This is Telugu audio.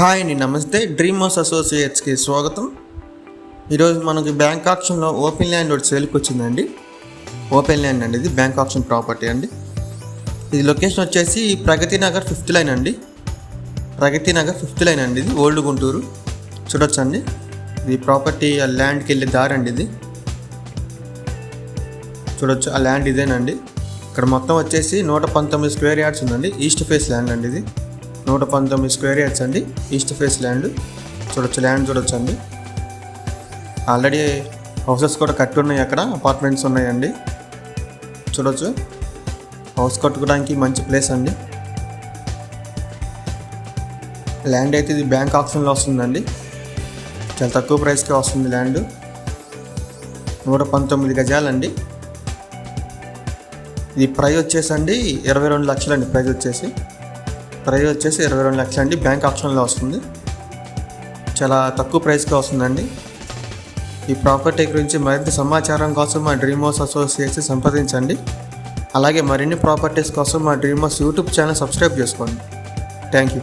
హాయ్ అండి నమస్తే. డ్రీమ్ హౌస్ అసోసియేట్స్కి స్వాగతం. ఈరోజు మనకి బ్యాంక్ ఆప్షన్లో ఓపెన్ ల్యాండ్ ఒకటి సేల్కి వచ్చిందండి. ఓపెన్ ల్యాండ్ అండి ఇది బ్యాంక్ ఆప్షన్ ప్రాపర్టీ అండి. ఇది లొకేషన్ వచ్చేసి ప్రగతి నగర్ ఫిఫ్త్ లైన్ అండి. ప్రగతి నగర్ ఫిఫ్త్ లైన్ అండి ఇది ఓల్డ్ గుంటూరు. చూడొచ్చు అండి ఇది ప్రాపర్టీ ఆ ల్యాండ్కి వెళ్ళే దారి అండి ఇది. చూడొచ్చు ఆ ల్యాండ్ ఇదేనండి. ఇక్కడ మొత్తం వచ్చేసి నూట పంతొమ్మిది స్క్వేర్ యార్డ్స్ ఉందండి. ఈస్ట్ ఫేస్ ల్యాండ్ అండి ఇది. నూట పంతొమ్మిది స్క్వేర్ యార్డ్స్ అండి. East face land. చూడొచ్చు ల్యాండ్ చూడొచ్చు అండి ఆల్రెడీ హౌసెస్ కూడా కట్టి ఉన్నాయి అక్కడ అపార్ట్మెంట్స్ ఉన్నాయండి. చూడొచ్చు. హౌస్ కట్టుకోవడానికి మంచి ప్లేస్ అండి. ల్యాండ్ అయితే ఇది బ్యాంక్ ఆప్షన్లో వస్తుందండి. చాలా తక్కువ ప్రైస్కే వస్తుంది ల్యాండ్. నూట పంతొమ్మిది గజాలండి. ఇది ప్రైస్ వచ్చేసి అండి ఇరవై రెండు లక్షలు అండి ప్రైస్ వచ్చేసి. ప్రైస్ వచ్చేసి ఇరవై రెండు లక్షలు అండి. బ్యాంక్ ఆప్షన్లో వస్తుంది. చాలా తక్కువ ప్రైస్గా వస్తుందండి. ఈ ప్రాపర్టీ గురించి మరింత సమాచారం కోసం మా డ్రీమ్ హౌస్ అసోసియేట్స్ సంప్రదించండి. అలాగే మరిన్ని ప్రాపర్టీస్ కోసం మా dream house YouTube channel subscribe చేసుకోండి. Thank you.